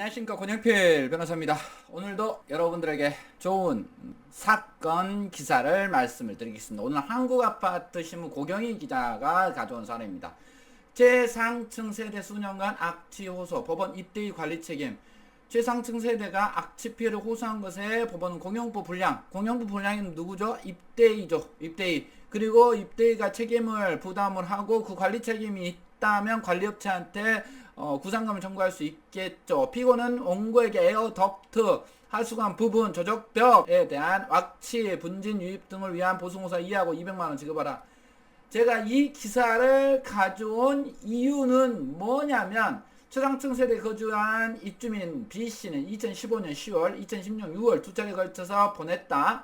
안녕하십니까 권영필 변호사입니다. 오늘도 여러분들에게 좋은 사건 기사를 말씀을 드리겠습니다. 오늘 한국아파트 신문 고경희 기자가 가져온 사례입니다. 최상층 세대 수년간 악취 호소 법원 입대의 관리 책임 최상층 세대가 악취 피해를 호소한 것에 법원은 공영부 불량 공영부 불량은 누구죠? 입대의죠. 입대의 그리고 입대의가 책임을 부담을 하고 그 관리 책임이 있다면 관리업체한테 어, 구상금을 청구할 수 있겠죠. 피고는 원고에게 에어 덕트, 하수관 부분, 조적벽에 대한 왁치, 분진 유입 등을 위한 보수공사 이하고 200만 원 지급하라. 제가 이 기사를 가져온 이유는 뭐냐면 최상층 세대에 거주한 입주민 B 씨는 2015년 10월, 2016년 6월 두 차례 걸쳐서 보냈다.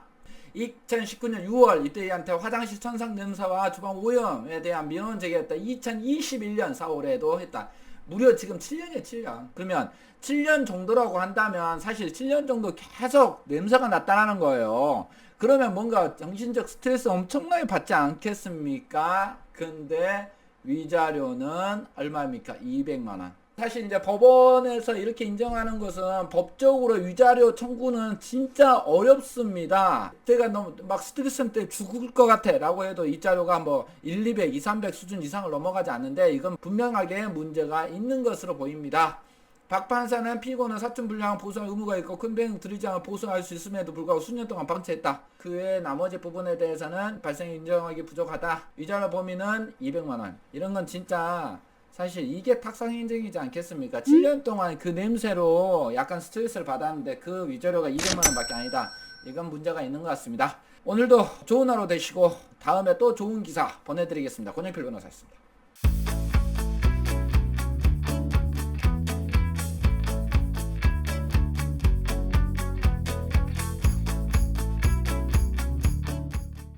2019년 6월 이때한테 화장실 천상 냄새와 주방 오염에 대한 민원 제기했다. 2021년 4월에도 했다. 무려 지금 7년이에요, 7년. 그러면 7년 정도라고 한다면 사실 7년 정도 계속 냄새가 났다는 거예요. 그러면 뭔가 정신적 스트레스 엄청나게 받지 않겠습니까? 근데 위자료는 얼마입니까? 200만원. 사실 이제 법원에서 이렇게 인정하는 것은 법적으로 위자료 청구는 진짜 어렵습니다. 제가 너무 막 스트레스 때 죽을 것 같아 라고 해도 이 자료가 뭐 1, 200, 2, 300 수준 이상을 넘어가지 않는데 이건 분명하게 문제가 있는 것으로 보입니다. 박 판사는 피고는 사촌 불량 보수할 의무가 있고 큰 배응 들이지 않아 보수할 수 있음에도 불구하고 수년 동안 방치했다. 그 외 나머지 부분에 대해서는 발생 인정하기 부족하다. 위자료 범위는 200만 원. 이런 건 진짜 사실 이게 탁상 인증이지 않겠습니까? 7년 동안 그 냄새로 약간 스트레스를 받았는데 그 위자료가 200만 원밖에 아니다. 이건 문제가 있는 것 같습니다. 오늘도 좋은 하루 되시고 다음에 또 좋은 기사 보내드리겠습니다. 권영필 변호사였습니다.